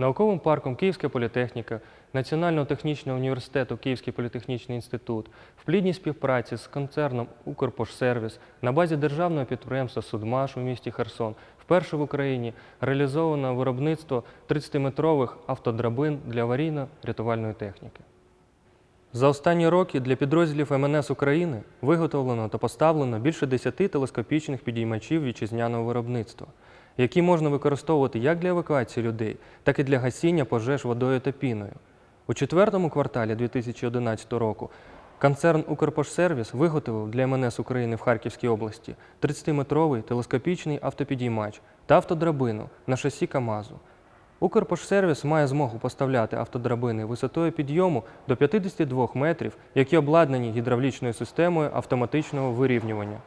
Науковим парком Київська політехніка, Національного технічного університету Київський політехнічний інститут в плідній співпраці з концерном Укрпошсервіс на базі державного підприємства Судмаш у місті Херсон вперше в Україні реалізовано виробництво 30-метрових автодрабин для аварійно-рятувальної техніки. За останні роки для підрозділів МНС України виготовлено та поставлено більше 10 телескопічних підіймачів вітчизняного виробництва, які можна використовувати як для евакуації людей, так і для гасіння пожеж водою та піною. У четвертому кварталі 2011 року концерн Укрпошсервіс виготовив для МНС України в Харківській області 30-метровий телескопічний автопідіймач та автодрабину на шасі КАМАЗу. Укрпошсервіс має змогу поставляти автодрабини висотою підйому до 52 метрів, які обладнані гідравлічною системою автоматичного вирівнювання.